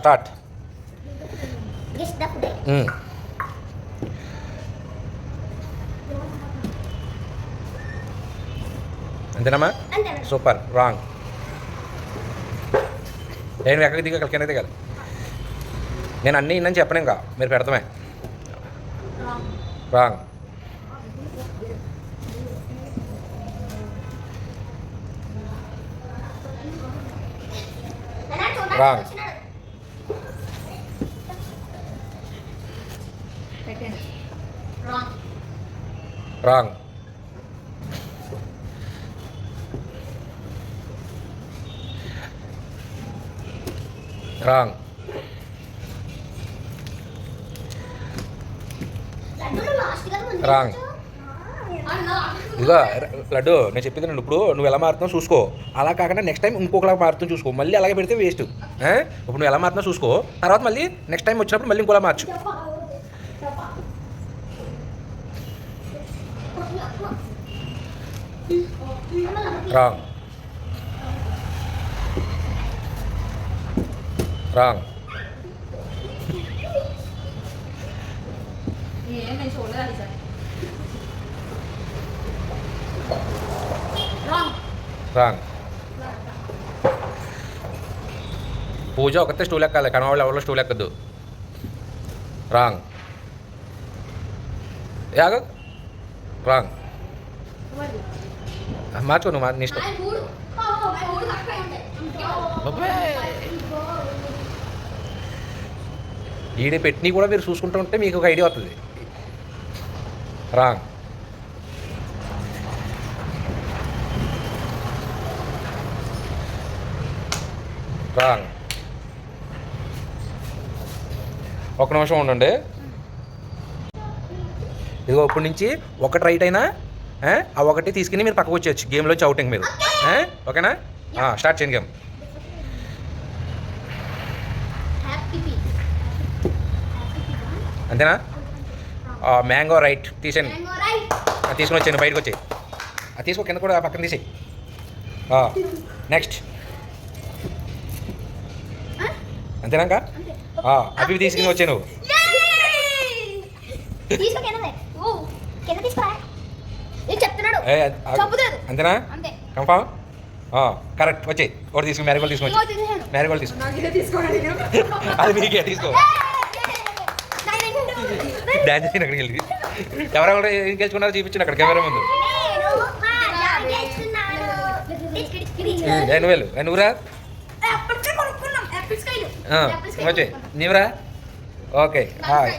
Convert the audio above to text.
Start. అంతేనమ్మా అంతే super. Wrong నేను ఎక్కడికి దిగా కింద దిగాలి. నేను అన్నీ ఇన్నని చెప్పను ఇంకా. మీరు పెడతామే. Wrong Wrong. Wrong. Wrong wrong లడ్డూలో Wrong. లడ్డు నేను చెప్పింది నేను ఇప్పుడు నువ్వు ఎలా మారుతున్నావు చూసుకో. అలా కాకుండా నెక్స్ట్ టైం ఇంకొకలా మారుతుంది చూసుకో. మళ్ళీ అలాగే పెడితే వేస్ట్ ఇప్పుడు నువ్వు ఎలా మారుతున్నావు చూసుకో. తర్వాత మళ్ళీ నెక్స్ట్ టైం వచ్చినప్పుడు మళ్ళీ ఇంకోలా మార్చు. రాంగ్ రాంగ్ ఏం నేను చూడలేదు సార్ రాంగ్ రాంగ్ పూజ ఒకతే స్టూల్ ఎక్కాలి కనవాళ్ళు ఎవరో స్టూల్ ఎక్కద్దు రాంగ్ యాగ రాంగ్ మార్చుకో నువ్వు మా- నీ ఇష్టం ఈడే పెట్టినవి కూడా మీరు చూసుకుంటూ ఉంటే మీకు ఒక ఐడియా వస్తుంది రాంగ్ రాంగ్ ఒక నిమిషం ఉండండి. ఇదిగో ఇప్పటి నుంచి ఒకటి రైట్ అయినా ఆ, ఒకటి తీసుకుని మీరు పక్కకు వచ్చేయచ్చు గేమ్లోంచి అవుటింగ్ మీరు ఓకేనా స్టార్ట్ చేయండి గేమ్ అంతేనా మ్యాంగో రైట్ తీసేయండి తీసుకొని వచ్చాను బయటకు వచ్చాయి అది తీసుకో కింద కూడా పక్కన తీసేయి నెక్స్ట్ అంతేనాక అంతే అవి తీసుకుని వచ్చాను తీసుకో చెప్తున్నాడు అంతేనా అంతే కన్ఫామ్ కరెక్ట్ వచ్చాయి ఒకటి తీసుకుని మ్యారీగోల్డ్ తీసుకొని వచ్చి మ్యారీగోల్డ్ తీసుకో నాకు ఇదే తీసుకోండి అది మీకే తీసుకో డాన్స్ చేయను అక్కడికి వెళ్ళి ఎవరెవరు ఏం గెలుచుకున్నారో చూపించండి అక్కడ కెమెరా ముందు ఏ, నువ్వు వెళ్ళు ఏ, నువ్వురా వచ్చాయి నీవురా ఓకే హాయ్